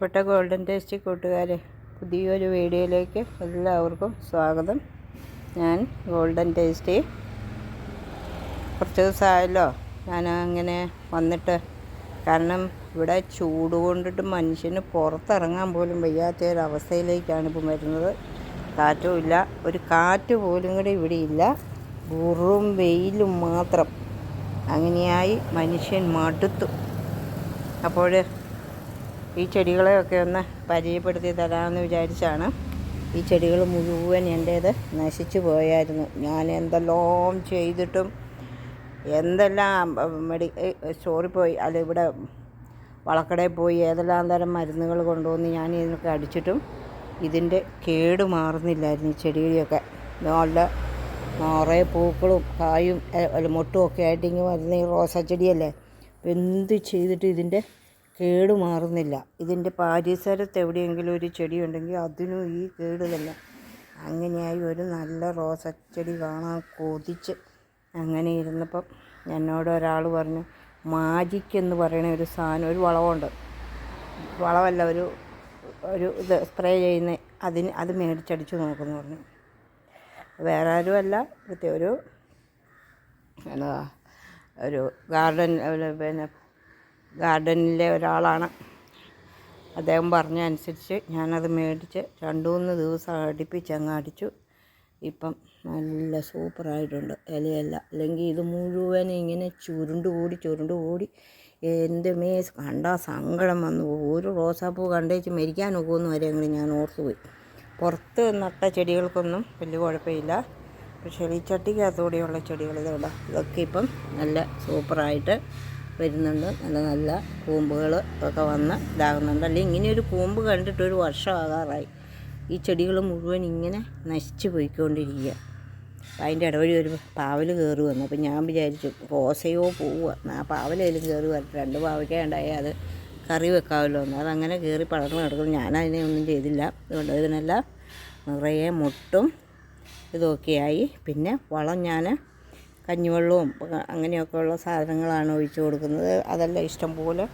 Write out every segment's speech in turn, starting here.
പ്രിയപ്പെട്ട golden tasty കൂട്ടുകാരെ പുതിയൊരു വീഡിയോയിലേക്ക് എല്ലാവർക്കും സ്വാഗതം. ഞാൻ ഗോൾഡൻ ടേസ്റ്റി. കുറച്ച് ദിവസമായല്ലോ ഞാൻ അങ്ങനെ വന്നിട്ട്. കാരണം ഇവിടെ ചൂട് കൊണ്ടിട്ട് മനുഷ്യന് പുറത്തിറങ്ങാൻ പോലും വയ്യാത്ത ഒരു അവസ്ഥയിലേക്കാണ് ഇപ്പം വരുന്നത്. കാറ്റും ഇല്ല. ഒരു കാറ്റ് പോലും കൂടി ഇവിടെ ഇല്ല. വെറും വെയിലും മാത്രം. അങ്ങനെയായി മനുഷ്യൻ മടുത്തു. അപ്പോൾ ഈ ചെടികളെയൊക്കെ ഒന്ന് പരിചയപ്പെടുത്തി തരാമെന്ന് വിചാരിച്ചാണ്. ഈ ചെടികൾ മുഴുവൻ എന്റേത് നശിച്ചു പോയായിരുന്നു. ഞാൻ എന്തെല്ലാം ചെയ്തിട്ടും എന്തെല്ലാം മെഡി സ്റ്റോറിൽ പോയി. അല്ല ഇവിടെ വളക്കടയിൽ പോയി ഏതെല്ലാം തരം മരുന്നുകൾ കൊണ്ടുവന്ന് ഞാൻ ഇതിനൊക്കെ അടിച്ചിട്ടും ഇതിന്റെ കേട് മാറുന്നില്ലായിരുന്നു ഈ ചെടികളെയൊക്കെ നല്ല നിറയെ പൂക്കളും കായും മൊട്ടും ഒക്കെ ആയിട്ട് ഇങ്ങനെ വരുന്ന ഈ റോസാ ചെടിയല്ലേ? എന്ത് ചെയ്തിട്ട് ഇതിന്റെ കേട് മാറുന്നില്ല ഇതിന്റെ പരിസരത്ത് എവിടെയെങ്കിലും ഒരു ചെടി ഉണ്ടെങ്കിൽ അതിനും ഈ കേട് തന്നെ. അങ്ങനെയായി ഒരു നല്ല റോസച്ചെടി കാണാൻ കൊതിച്ച് അങ്ങനെ ഇരുന്നപ്പം എന്നോട് ഒരാൾ പറഞ്ഞു മാജിക് എന്ന് പറയുന്ന ഒരു സാധനം ഒരു വളമുണ്ട് വളവല്ല ഒരു ഒരു ഇത് സ്പ്രേ ചെയ്യുന്ന അതിന് അത് മേടിച്ചടിച്ച് നോക്കുമെന്ന് പറഞ്ഞു. വേറെ ആരുമല്ല. ഒരു എന്താ ഒരു ഗാർഡൻ പിന്നെ ഗാർഡനിലെ ഒരാളാണ്. അദ്ദേഹം പറഞ്ഞ അനുസരിച്ച് ഞാനത് മേടിച്ച് രണ്ട് മൂന്ന് ദിവസം അടുപ്പിച്ച് അങ്ങ് അടിച്ചു. ഇപ്പം നല്ല സൂപ്പറായിട്ടുണ്ട് ഇലയല്ല. അല്ലെങ്കിൽ ഇത് മുഴുവൻ ഇങ്ങനെ ചുരുണ്ട് കൂടി ചുരുണ്ട് കൂടി എന്റെ മേ കണ്ടാൽ സങ്കടം വന്നു. ഒരു റോസാപ്പൂ കണ്ടേച്ച് മരിക്കാൻ ഒക്കുമെന്ന് വരെ അങ്ങനെ ഞാൻ ഓർത്തു പോയി. പുറത്ത് നട്ട ചെടികൾക്കൊന്നും വലിയ കുഴപ്പമില്ല. പക്ഷേ ഈ ചട്ടിക്കകത്തൂടെയുള്ള ചെടികൾ ഇതൊക്കെ ഇപ്പം നല്ല സൂപ്പറായിട്ട് വരുന്നുണ്ട്. നല്ല നല്ല കൂമ്പുകൾ ഒക്കെ വന്ന് ഇതാകുന്നുണ്ട്. അല്ലെങ്കിൽ ഇങ്ങനെ ഒരു കൂമ്പ് കണ്ടിട്ട് ഒരു വർഷമാകാറായി ഈ ചെടികൾ മുഴുവൻ ഇങ്ങനെ നശിച്ചു പോയിക്കൊണ്ടിരിക്കുക. അതിന്റെ ഇടവഴി ഒരു പാവൽ കയറി വന്നു. അപ്പം ഞാൻ വിചാരിച്ചു റോസയോ പോവുക ആ പാവലേലും കയറി വരട്ടെ. രണ്ട് പാവയ്ക്ക ഉണ്ടായാൽ അത് കറി വെക്കാമല്ലോ എന്ന്. അതങ്ങനെ കയറി പടർന്ന് കിടക്കുന്നു. ഞാനതിനെ ഒന്നും ചെയ്തില്ല. അതുകൊണ്ട് ഇതിനെല്ലാം നിറയെ മുട്ടും ഇതൊക്കെയായി. പിന്നെ വളം ഞാൻ കഞ്ഞിവെള്ളവും അങ്ങനെയൊക്കെയുള്ള സാധനങ്ങളാണ് ഒഴിച്ച് കൊടുക്കുന്നത്. അതെല്ലാം ഇഷ്ടം പോലെ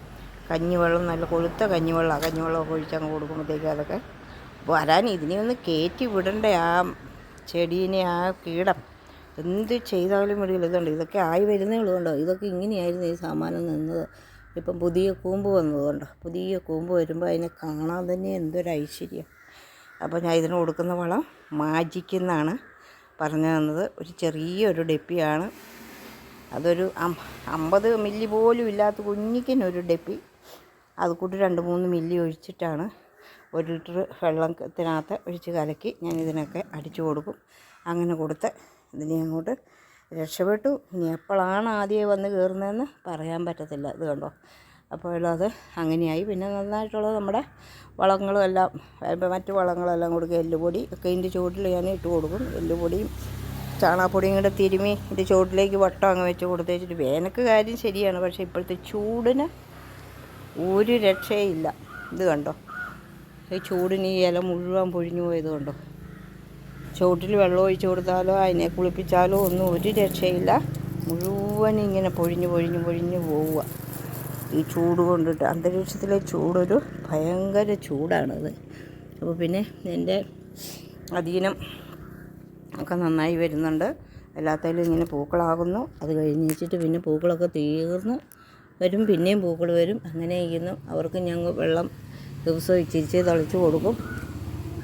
കഞ്ഞിവെള്ളം നല്ല കൊളുത്ത കഞ്ഞിവെള്ളമാണ് കഞ്ഞിവെള്ളമൊക്കെ ഒഴിച്ചങ്ങ് കൊടുക്കുമ്പോഴത്തേക്കും അതൊക്കെ വരാൻ ഇതിനെ ഒന്ന് കയറ്റി വിടണ്ട ആ ചെടീനെ ആ കീടം. എന്ത് ചെയ്താലും വിടില്ല ഇതുണ്ട്. ഇതൊക്കെ ആയി വരുന്നേ ഉള്ളതുകൊണ്ടോ ഇതൊക്കെ ഇങ്ങനെയായിരുന്നു ഈ സാമാനം നിന്നത്. ഇപ്പം പുതിയ കൂമ്പ് വന്നതുകൊണ്ടോ പുതിയ കൂമ്പ് വരുമ്പോൾ അതിനെ കാണാൻ തന്നെ എന്തൊരു ഐശ്വര്യം. അപ്പോൾ ഞാൻ ഇതിന് കൊടുക്കുന്ന വളം മാജിക്കെന്നാണ്. പറഞ്ഞു തന്നത് ഒരു ചെറിയൊരു ഡെപ്പിയാണ്. അതൊരു അമ്പത് മില്ലി പോലും ഇല്ലാത്ത കുഞ്ഞിക്കിനൊരു ഡെപ്പി. അത് കൂട്ടി രണ്ട് മൂന്ന് മില്ലി ഒഴിച്ചിട്ടാണ് ഒരു ലിറ്റർ വെള്ളത്തിനകത്ത് ഒഴിച്ച് കലക്കി ഞാൻ ഇതിനൊക്കെ അടിച്ചു കൊടുക്കും. അങ്ങനെ കൊടുത്ത് ഇതിനെ അങ്ങോട്ട് രക്ഷപ്പെട്ടു. ഇനി എപ്പോഴാണ് ആദ്യം വന്ന് കയറുന്നതെന്ന് പറയാൻ പറ്റത്തില്ല. ഇത് കണ്ടോ? അപ്പോൾ അത് അങ്ങനെയായി. പിന്നെ നന്നായിട്ടുള്ളത് നമ്മുടെ വളങ്ങളും എല്ലാം മറ്റു വളങ്ങളെല്ലാം കൊടുക്കുക. എല്ലുപൊടി ഒക്കെ ഇതിന്റെ ചുവട്ടിൽ ഞാൻ ഇട്ട് കൊടുക്കും. എല്ലുപൊടിയും ചാണകപ്പൊടിയും കൂടെ തിരുമി ഇതിന്റെ ചുവട്ടിലേക്ക് വട്ടം അങ്ങ് വെച്ച് കൊടുത്തേച്ചിട്ട് വേനൽക്ക് കാര്യം ശരിയാണ്. പക്ഷേ ഇപ്പോഴത്തെ ചൂടിന് ഒരു രക്ഷയില്ല. ഇത് കണ്ടോ? ഈ ചൂടിന് ഈ ഇല മുഴുവൻ പൊഴിഞ്ഞു പോയത് കണ്ടോ? ചുവട്ടിൽ വെള്ളം ഒഴിച്ച് കൊടുത്താലോ അതിനെ കുളിപ്പിച്ചാലോ ഒന്നും ഒരു രക്ഷയില്ല. മുഴുവൻ ഇങ്ങനെ പൊഴിഞ്ഞ് പൊഴിഞ്ഞ് പൊഴിഞ്ഞ് പോവുക. ഈ ചൂട് കൊണ്ടിട്ട് അന്തരീക്ഷത്തിലെ ചൂടൊരു ഭയങ്കര ചൂടാണത്. അപ്പോൾ പിന്നെ എന്റെ അധീനം ഒക്കെ നന്നായി വരുന്നുണ്ട്. എല്ലാത്തിലും ഇങ്ങനെ പൂക്കളാകുന്നു. അത് കഴിഞ്ഞിട്ട് പിന്നെ പൂക്കളൊക്കെ തീർന്ന് വരും. പിന്നെയും പൂക്കൾ വരും. അങ്ങനെ ഇരിക്കുന്നു. അവർക്ക് ഞങ്ങൾ വെള്ളം ദിവസവും ഇച്ചിരിച്ച് തളിച്ച് കൊടുക്കും.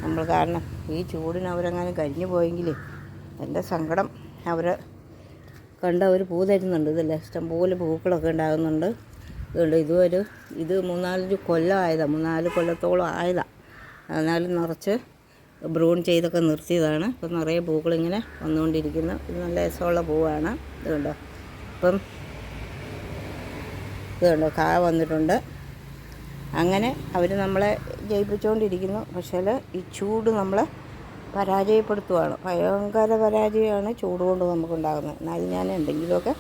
നമ്മൾ കാരണം ഈ ചൂടിന് അവരങ്ങനെ കരിഞ്ഞു പോയെങ്കിൽ എന്റെ സങ്കടം അവർ കണ്ട് അവർ പൂ തരുന്നുണ്ട് ഇതല്ലേ? ഇഷ്ടംപോലെ പൂക്കളൊക്കെ ഉണ്ടാകുന്നുണ്ട്. അതുകൊണ്ട് ഇതുവരെ ഇത് മൂന്നാലഞ്ച് കൊല്ലമായതാണ് മൂന്നാൽ കൊല്ലത്തോളം ആയതാണ് എന്നാലും നിറച്ച് ബ്രൂൺ ചെയ്തൊക്കെ നിർത്തിയതാണ്. ഇപ്പം നിറയെ പൂക്കളിങ്ങനെ വന്നുകൊണ്ടിരിക്കുന്നു. ഇത് നല്ല രസമുള്ള പൂവാണ്. ഇതുണ്ടോ. ഇപ്പം ഇതുണ്ടോ. കാ വന്നിട്ടുണ്ട്. അങ്ങനെ അവർ നമ്മളെ ജയിപ്പിച്ചുകൊണ്ടിരിക്കുന്നു. പക്ഷേ ഈ ചൂട് നമ്മളെ പരാജയപ്പെടുത്തുവാണ്. ഭയങ്കര പരാജയമാണ് ചൂട് കൊണ്ട് നമുക്കുണ്ടാകുന്നത്. എന്നാലും ഞാൻ എന്തെങ്കിലുമൊക്കെ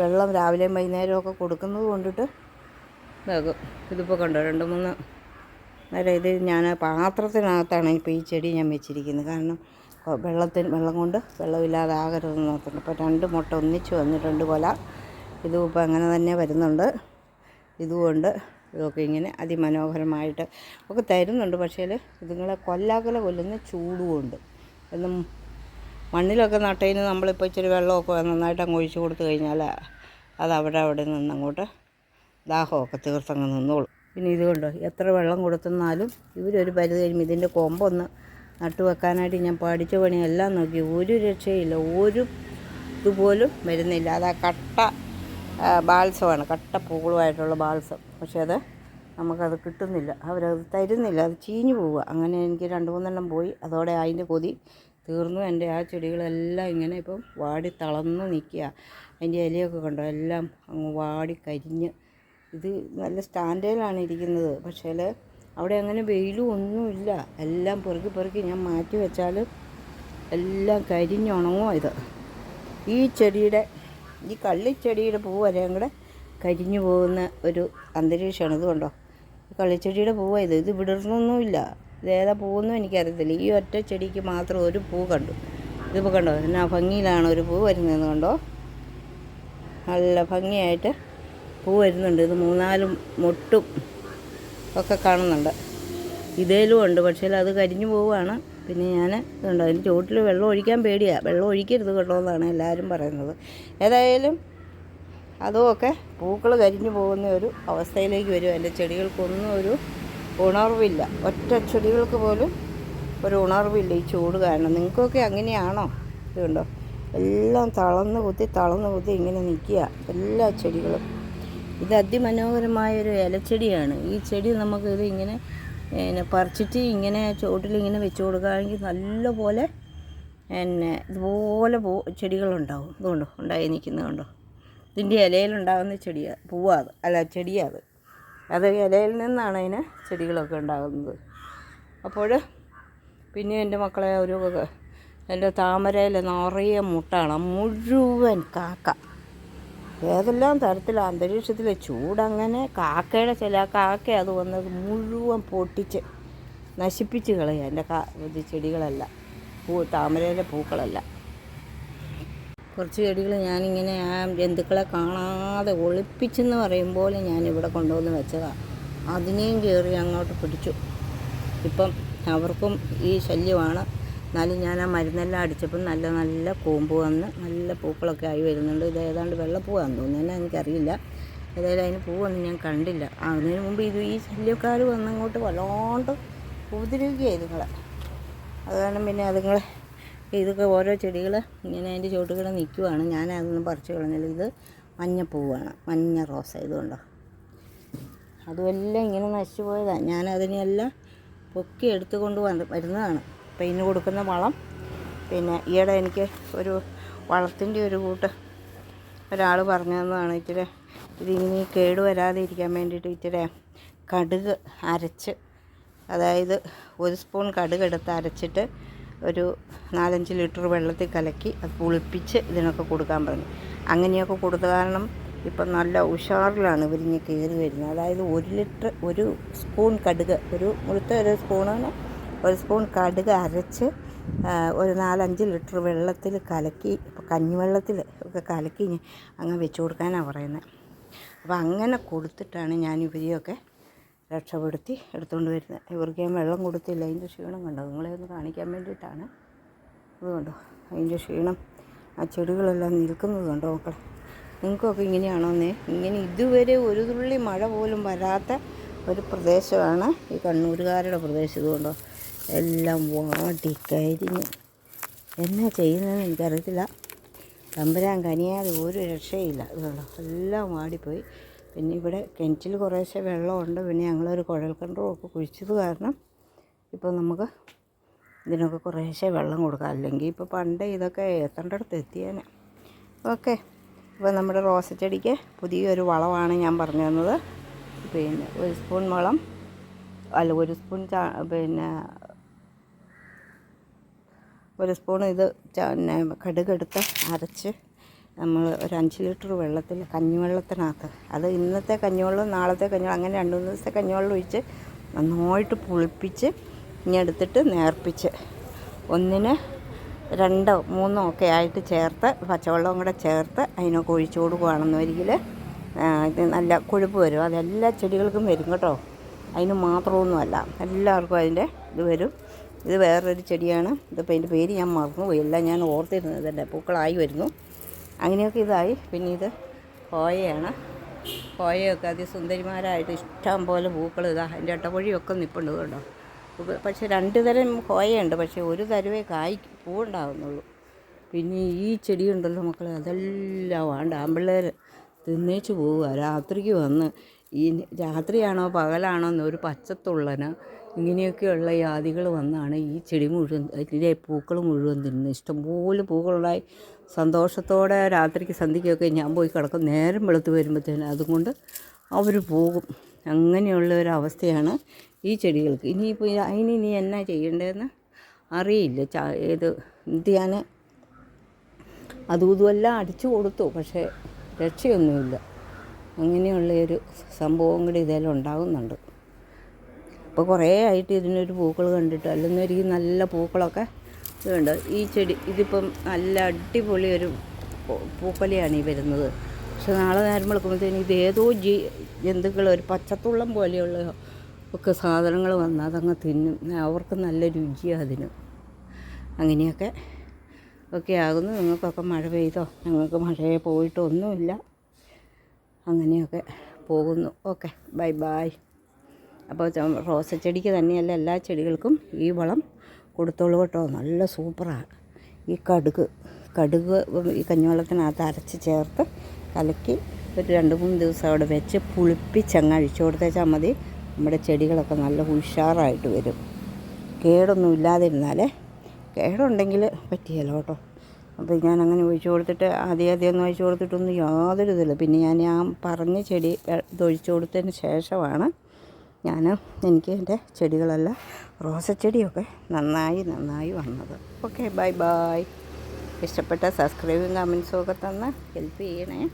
വെള്ളം രാവിലെയും വൈകുന്നേരവും ഒക്കെ കൊടുക്കുന്നത് കൊണ്ടിട്ട് ഇതാകും ഇതിപ്പോൾ കണ്ടോ രണ്ട് മൂന്ന് നേരം ഇത് ഞാൻ പാത്രത്തിനകത്താണ് ഇപ്പോൾ ഈ ചെടി ഞാൻ വെച്ചിരിക്കുന്നത്. കാരണം വെള്ളത്തിന് വെള്ളം കൊണ്ട് വെള്ളമില്ലാതെ ആകരുതെന്ന് നോക്കുന്നുണ്ട് അപ്പോൾ രണ്ട് മുട്ട ഒന്നിച്ച് വന്നിട്ടുണ്ട് കൊല. ഇതും ഇപ്പോൾ അങ്ങനെ തന്നെ വരുന്നുണ്ട്. ഇതുകൊണ്ട് ഇതൊക്കെ ഇങ്ങനെ അതിമനോഹരമായിട്ട് ഒക്കെ തരുന്നുണ്ട്. പക്ഷേ ഇതുങ്ങളെ കൊല്ലാക്കല കൊല്ലുന്ന ചൂടുകൊണ്ട് എന്നും മണ്ണിലൊക്കെ നട്ടതിന് നമ്മളിപ്പോൾ ഇച്ചിരി വെള്ളമൊക്കെ നന്നായിട്ട് അങ്ങ് ഒഴിച്ചു കൊടുത്തു കഴിഞ്ഞാൽ അത് അവിടെ അവിടെ നിന്ന് അങ്ങോട്ട് ദാഹമൊക്കെ തീർത്തങ്ങ് നിന്നോളും. പിന്നെ ഇതുകൊണ്ടോ എത്ര വെള്ളം കൊടുത്തെന്നാലും ഇവരൊരു പരിധി കഴിയുമ്പോൾ ഇതിന്റെ കൊമ്പൊന്ന് നട്ടു വെക്കാനായിട്ട് ഞാൻ പഠിച്ച പണിയെല്ലാം നോക്കി. ഒരു രക്ഷയില്ല ഒരു ഇതുപോലും വരുന്നില്ല. അത് ആ കട്ട ബാൽസമാണ്. കട്ട പൂകളുമായിട്ടുള്ള ബാൽസം. പക്ഷേ അത് നമുക്കത് കിട്ടുന്നില്ല. അവരത് തരുന്നില്ല. അത് ചീഞ്ഞു പോവുക. അങ്ങനെ എനിക്ക് രണ്ട് മൂന്നെണ്ണം പോയി. അതോടെ അതിന്റെ കൊതി തീർന്നു. എന്റെ ആ ചെടികളെല്ലാം ഇങ്ങനെ ഇപ്പം വാടി തളർന്ന് നിൽക്കുക. അതിന്റെ ഇലയൊക്കെ കണ്ടോ? എല്ലാം അങ്ങ് വാടി കരിഞ്ഞ്. ഇത് നല്ല സ്റ്റാൻഡേർഡാണ് ഇരിക്കുന്നത്. പക്ഷേ അവിടെ അങ്ങനെ വെയിലും ഒന്നുമില്ല എല്ലാം പെറുക്കി പെറുക്കി ഞാൻ മാറ്റി വെച്ചാൽ എല്ലാം കരിഞ്ഞുണങ്ങുമോ ഇത്. ഈ ചെടിയുടെ ഈ കള്ളിച്ചെടിയുടെ പൂ വരെയും കൂടെ കരിഞ്ഞു പോകുന്ന ഒരു അന്തരീക്ഷമാണ്. ഇത് കണ്ടോ? കള്ളിച്ചെടിയുടെ പൂവാണ് ഇത്. ഇത് വിടർന്നൊന്നുമില്ല. ഇത് ഏതാ പൂവെന്നും എനിക്കറിയത്തില്ല. ഈ ഒറ്റ ചെടിക്ക് മാത്രം ഒരു പൂ കണ്ടു. ഇതിപ്പോൾ കണ്ടോ? എന്നാ ഭംഗിയിലാണ് ഒരു പൂ വരുന്നതെന്ന് കണ്ടോ? നല്ല ഭംഗിയായിട്ട് പൂ വരുന്നുണ്ട്. ഇത് മൂന്നാലും മുട്ടും ഒക്കെ കാണുന്നുണ്ട്. ഇതേലും ഉണ്ട്. പക്ഷേ അത് കരിഞ്ഞു പോവുകയാണ്. പിന്നെ ഞാൻ ഇതുണ്ട് അതിന് ചുവട്ടിൽ വെള്ളം ഒഴിക്കാൻ പേടിയാ. വെള്ളം ഒഴിക്കരുത് കേട്ടോ എന്നാണ് എല്ലാവരും പറയുന്നത്. ഏതായാലും അതുമൊക്കെ പൂക്കൾ കരിഞ്ഞു പോകുന്ന ഒരു അവസ്ഥയിലേക്ക് വരും. എന്റെ ചെടികൾക്കൊന്നും ഒരു ഉണർവില്ല. ഒറ്റ ചെടികൾക്ക് പോലും ഒരു ഉണർവില്ല ഈ ചൂട് കാരണം. നിങ്ങൾക്കൊക്കെ അങ്ങനെയാണോ? ഇതുണ്ടോ എല്ലാം തളർന്ന് കുത്തി തളർന്ന് കുത്തി ഇങ്ങനെ നിൽക്കുക. എല്ലാ ചെടികളും. ഇത് അതിമനോഹരമായൊരു ഇലച്ചെടിയാണ്. ഈ ചെടി നമുക്ക് ഇത് ഇങ്ങനെ പിന്നെ പറിച്ചിട്ട് ഇങ്ങനെ ചുവട്ടിലിങ്ങനെ വെച്ച് കൊടുക്കുകയാണെങ്കിൽ നല്ലപോലെ പിന്നെ ഇതുപോലെ പൂ ചെടികളുണ്ടാവും. ഇതുകൊണ്ടോ ഉണ്ടായി നിൽക്കുന്നത് കണ്ടോ? ഇതിന്റെ ഇലയിലുണ്ടാകുന്ന ചെടിയാണ് പൂവാത് അല്ല ചെടിയാണ് അത് ഇലയിൽ നിന്നാണ് അതിന് ചെടികളൊക്കെ ഉണ്ടാകുന്നത്. അപ്പോൾ പിന്നെ എന്റെ മക്കളെ ഒരു എന്റെ താമരയിൽ നിറയെ മുട്ടാണ്. മുഴുവൻ കാക്ക. ഏതെല്ലാം തരത്തിൽ അന്തരീക്ഷത്തിലെ ചൂടങ്ങനെ കാക്കയുടെ ചില കാക്ക അത് വന്നത് മുഴുവൻ പൊട്ടിച്ച് നശിപ്പിച്ച് കളയുക എന്റെ കാ ചെടികളല്ല. പൂ താമരയിലെ പൂക്കളല്ല. കുറച്ച് ചെടികൾ ഞാനിങ്ങനെ ആ ജന്തുക്കളെ കാണാതെ ഒളിപ്പിച്ചെന്ന് പറയുമ്പോൾ ഞാൻ ഇവിടെ കൊണ്ടുവന്ന് വെച്ചതാണ് അതിനെയും കയറി അങ്ങോട്ട് പിടിച്ചു. ഇപ്പം അവർക്കും ഈ ശല്യമാണ്. എന്നാലും ഞാൻ ആ മരുന്നെല്ലാം അടിച്ചപ്പം നല്ല നല്ല കൂമ്പ് വന്ന് നല്ല പൂക്കളൊക്കെ ആയി വരുന്നുണ്ട്. ഇത് ഏതാണ്ട് വെള്ളപ്പൂവാന്ന് തോന്നുന്നു. തന്നെ എനിക്കറിയില്ല. ഏതായാലും അതിന് പൂവൊന്നും ഞാൻ കണ്ടില്ല. അതിന് മുമ്പ് ഇത് ഈ ശല്യക്കാർ വന്നങ്ങോട്ട് വല്ലാണ്ട് ഉപദ്രവിക്കുകയായി നിങ്ങളെ അത് കാരണം പിന്നെ അതുങ്ങളെ ഇതൊക്കെ ഓരോ ചെടികൾ ഇങ്ങനെ അതിന്റെ ചുവട്ടുകൂടെ നിൽക്കുവാണ്. ഞാൻ അതൊന്നും പറിച്ചു കളഞ്ഞില്ല. ഇത് മഞ്ഞപ്പൂവാണ് മഞ്ഞ റോസ ഇതുകൊണ്ടോ. അതുമെല്ലാം ഇങ്ങനെ നശിച്ചു പോയതാണ് ഞാൻ അതിനെല്ലാം പൊക്കി എടുത്തുകൊണ്ട് വന്ന് വരുന്നതാണ്. അപ്പം കൊടുക്കുന്ന വളം പിന്നെ ഈയിടെ എനിക്ക് ഒരു വളത്തിന്റെ ഒരു കൂട്ട് ഒരാൾ പറഞ്ഞു തന്നതാണ്. ഇച്ചിരി ഇതിനി കേട് വരാതെ ഇരിക്കാൻ വേണ്ടിയിട്ട് ഇച്ചിരി കടുക് അരച്ച് അതായത് ഒരു സ്പൂൺ കടുക് എടുത്ത് അരച്ചിട്ട് ഒരു നാലഞ്ച് ലിറ്റർ വെള്ളത്തിൽ കലക്കി അത് പുളിപ്പിച്ച് ഇതിനൊക്കെ കൊടുക്കാൻ പറഞ്ഞു. അങ്ങനെയൊക്കെ കൊടുത്ത കാരണം ഇപ്പം നല്ല ഉഷാറിലാണ് ഇവരിഞ്ഞ് കയറി വരുന്നത്. അതായത് ഒരു ലിറ്റർ ഒരു സ്പൂൺ കടുക് ഒരു മുഴുത്ത ഒരു സ്പൂണിന് ഒരു സ്പൂൺ കടുക് അരച്ച് ഒരു നാലഞ്ച് ലിറ്റർ വെള്ളത്തിൽ കലക്കി ഇപ്പോൾ കഞ്ഞിവെള്ളത്തിൽ ഒക്കെ കലക്കി അങ്ങ് വെച്ച് കൊടുക്കാനാണ് പറയുന്നത്. അപ്പോൾ അങ്ങനെ കൊടുത്തിട്ടാണ് ഞാൻ ഇവരെയൊക്കെ രക്ഷപ്പെടുത്തി എടുത്തുകൊണ്ട് വരുന്നത് ഇവർക്ക് ഞാൻ വെള്ളം കൊടുത്തില്ല. അതിന്റെ ക്ഷീണം കണ്ടോ? നിങ്ങളെ ഒന്ന് കാണിക്കാൻ വേണ്ടിയിട്ടാണ്. അതുകൊണ്ടോ അതിന്റെ ക്ഷീണം. ആ ചെടികളെല്ലാം നിൽക്കുന്നത് കണ്ടോ മക്കളെ? നിങ്ങൾക്കൊക്കെ ഇങ്ങനെയാണോന്നേ? ഇങ്ങനെ ഇതുവരെ ഒരു തുള്ളി മഴ പോലും വരാത്ത ഒരു പ്രദേശമാണ് ഈ കണ്ണൂരുകാരുടെ പ്രദേശം. ഇതുകൊണ്ടോ എല്ലാം വാടി കരിഞ്ഞ്. എന്നാ ചെയ്യുന്നതെന്ന് എനിക്കറിയത്തില്ല. തമ്പുരാൻ കനിയാതെ ഒരു രക്ഷയില്ല. ഇതുകൊണ്ടോ എല്ലാം വാടിപ്പോയി. പിന്നെ ഇവിടെ കിണറ്റിൽ കുറേശ്ശെ വെള്ളമുണ്ട്. പിന്നെ ഞങ്ങളൊരു കുഴൽ കിണറുമൊക്കെ കുഴിച്ചത് കാരണം ഇപ്പോൾ നമുക്ക് ഇതിനൊക്കെ കുറേശ്ശെ വെള്ളം കൊടുക്കാം. അല്ലെങ്കിൽ ഇപ്പോൾ പണ്ട് ഇതൊക്കെ എത്തേണ്ടടുത്ത് എത്തിയേനെ. ഓക്കെ. ഇപ്പോൾ നമ്മുടെ റോസച്ചെടിക്ക് പുതിയൊരു വളമാണ് ഞാൻ പറഞ്ഞു തന്നത്. പിന്നെ ഒരു സ്പൂൺ വളം അല്ല ഒരു സ്പൂൺ പിന്നെ ഒരു സ്പൂൺ ഇത് പിന്നെ കടുകെടുത്ത് അരച്ച് നമ്മൾ ഒരു അഞ്ച് ലിറ്റർ വെള്ളത്തിൽ കഞ്ഞിവെള്ളത്തിനകത്ത് അത് ഇന്നത്തെ കഞ്ഞിവെള്ളം നാളത്തെ കഞ്ഞിവെള്ളം അങ്ങനെ രണ്ട് മൂന്ന് ദിവസത്തെ കഞ്ഞിവെള്ളം ഒഴിച്ച് നന്നായിട്ട് പുളിപ്പിച്ച് ഇനി എടുത്തിട്ട് നേർപ്പിച്ച്. ഒന്നിന് രണ്ടോ മൂന്നോ ഒക്കെ ആയിട്ട് ചേർത്ത് പച്ചവെള്ളവും കൂടെ ചേർത്ത് അതിനൊക്കെ ഒഴിച്ചു കൊടുക്കുകയാണെന്നൊരിക്കൽ ഇത് നല്ല കൊഴുപ്പ് വരും. അതെല്ലാ ചെടികൾക്കും വരും കേട്ടോ. അതിന് മാത്രമൊന്നുമല്ല എല്ലാവർക്കും അതിന്റെ ഇത് വരും. ഇത് വേറൊരു ചെടിയാണ്. ഇതിപ്പോൾ അതിന്റെ പേര് ഞാൻ മറന്നുപോയി. എല്ലാം ഞാൻ ഓർത്തിരുന്നത്. ഇതല്ലേ പൂക്കളായി വരുന്നു. അങ്ങനെയൊക്കെ ഇതായി. പിന്നെ ഇത് കോയയാണ്. കോയയൊക്കെ അതിസുന്ദരിമാരായിട്ട് ഇഷ്ടം പോലെ പൂക്കൾ ഇതാ അതിന്റെ അട്ടപ്പൊഴിയൊക്കെ നിൽപ്പുണ്ട് കേട്ടോ പക്ഷെ രണ്ട് തരം കോയയുണ്ട് പക്ഷേ ഒരു തരവേ കായ് പൂവുണ്ടാകുന്നുള്ളൂ പിന്നെ ഈ ചെടിയുണ്ടല്ലോ മക്കളെ അതെല്ലാം വേണ്ട. ആമ്പിള്ളേർ തിന്നേച്ച് പോവുക. രാത്രിക്ക് വന്ന് ഈ രാത്രിയാണോ പകലാണോ എന്നൊരു പച്ചത്തുള്ളന് ഇങ്ങനെയൊക്കെയുള്ള ജാതികൾ വന്നാണ് ഈ ചെടി മുഴുവൻ ഇതിലെ പൂക്കൾ മുഴുവൻ തിന്നുന്നത്. ഇഷ്ടംപോലെ പൂക്കളുണ്ടായി. സന്തോഷത്തോടെ രാത്രിക്ക് സന്ധിക്കൊക്കെ ഞാൻ പോയി കിടക്കും. നേരം വെളുത്ത് വരുമ്പോഴത്തേനും അതുകൊണ്ട് അവർ പോകും. അങ്ങനെയുള്ള ഒരു അവസ്ഥയാണ് ഈ ചെടികൾക്ക്. ഇനിയിപ്പോൾ അതിന് ഇനി എന്നാ ചെയ്യേണ്ടതെന്ന് അറിയില്ല. ഏത് ഞാൻ അതും അടിച്ചു കൊടുത്തു. പക്ഷേ രക്ഷയൊന്നുമില്ല. അങ്ങനെയുള്ള ഒരു സംഭവം കൂടി ഇതെല്ലാം ഉണ്ടാകുന്നുണ്ട്. ഇപ്പോൾ കുറേ ആയിട്ട് ഇതിനൊരു പൂക്കൾ കണ്ടിട്ട് അല്ലെന്നൊരു നല്ല പൂക്കളൊക്കെ ഇതുണ്ട് ഈ ചെടി ഇതിപ്പം നല്ല അടിപൊളി ഒരു പൂപ്പലയാണ് ഈ വരുന്നത്. പക്ഷെ നാളെ നേരം വെളുക്കുമ്പോഴത്തേന് ഇത് ഏതോ ജീ ജന്തുക്കൾ ഒരു പച്ചത്തുള്ളം പോലെയുള്ള ഒക്കെ സാധനങ്ങൾ വന്നാൽ അതങ്ങ് തിന്നും. അവർക്ക് നല്ല രുചിയാണ് അതിന്. അങ്ങനെയൊക്കെ ഒക്കെ ആകുന്നു. നിങ്ങൾക്കൊക്കെ മഴ പെയ്തോ? ഞങ്ങൾക്ക് മഴയെ പോയിട്ടൊന്നുമില്ല. അങ്ങനെയൊക്കെ പോകുന്നു. ഓക്കെ ബൈ ബൈ അപ്പോൾ റോസച്ചെടിക്ക് തന്നെയല്ല എല്ലാ ചെടികൾക്കും ഈ വളം കൊടുത്തോളൂ കേട്ടോ. നല്ല സൂപ്പറാണ്. ഈ കടുക് കടുക് ഈ കഞ്ഞിവെള്ളത്തിനകത്ത് അരച്ച് ചേർത്ത് കലക്കി ഒരു രണ്ട് മൂന്ന് ദിവസം അവിടെ വെച്ച് പുളിപ്പിച്ചങ്ങ് അഴിച്ചു കൊടുത്തേച്ചാൽ മതി. നമ്മുടെ ചെടികളൊക്കെ നല്ല ഉഷാറായിട്ട് വരും. കേടൊന്നും ഇല്ലാതിരുന്നാലേ കേടുണ്ടെങ്കിൽ പറ്റിയല്ലോ കേട്ടോ. അപ്പോൾ ഞാൻ അങ്ങനെ ഒഴിച്ചു കൊടുത്തിട്ട് ആദ്യം ആദ്യം ഒന്നും ഒഴിച്ചു കൊടുത്തിട്ടൊന്നും യാതൊരു ഇതില്ല. പിന്നെ ഞാൻ ആ പറഞ്ഞ ചെടി ഇതൊഴിച്ചു കൊടുത്തതിന് ശേഷമാണ് ഞാൻ എനിക്ക് എന്റെ ചെടികളെല്ലാം റോസച്ചെടിയൊക്കെ നന്നായി നന്നായി വന്നത്. Okay bye bye. ഇഷ്ടപ്പെട്ട സബ്സ്ക്രൈബും കമൻസും ഒക്കെ തന്ന് ഹെൽപ്പ് ചെയ്യണേ.